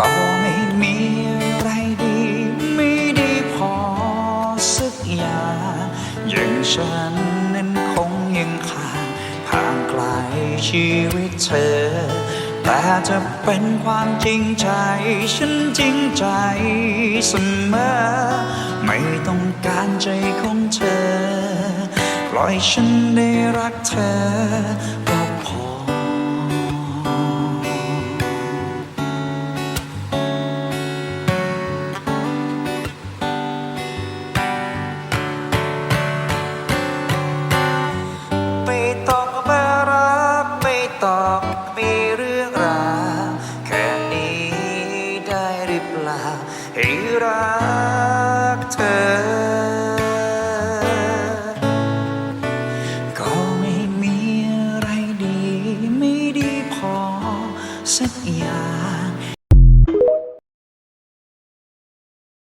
ก็ไม่มีอะไรดี ไม่ดีพอสักอย่างอย่างฉันนั้นคงยังขาดห่างไกลชีวิตเธอ แต่จะเป็นความจริงใจ ฉันจริงใจเสมอ ไม่ต้องการใจของเธอ ปล่อยฉันได้รักเธอือเปล่า ให้รักเธอ ก็ไม่มีอะไรดี ไม่ดีพอสักอย่าง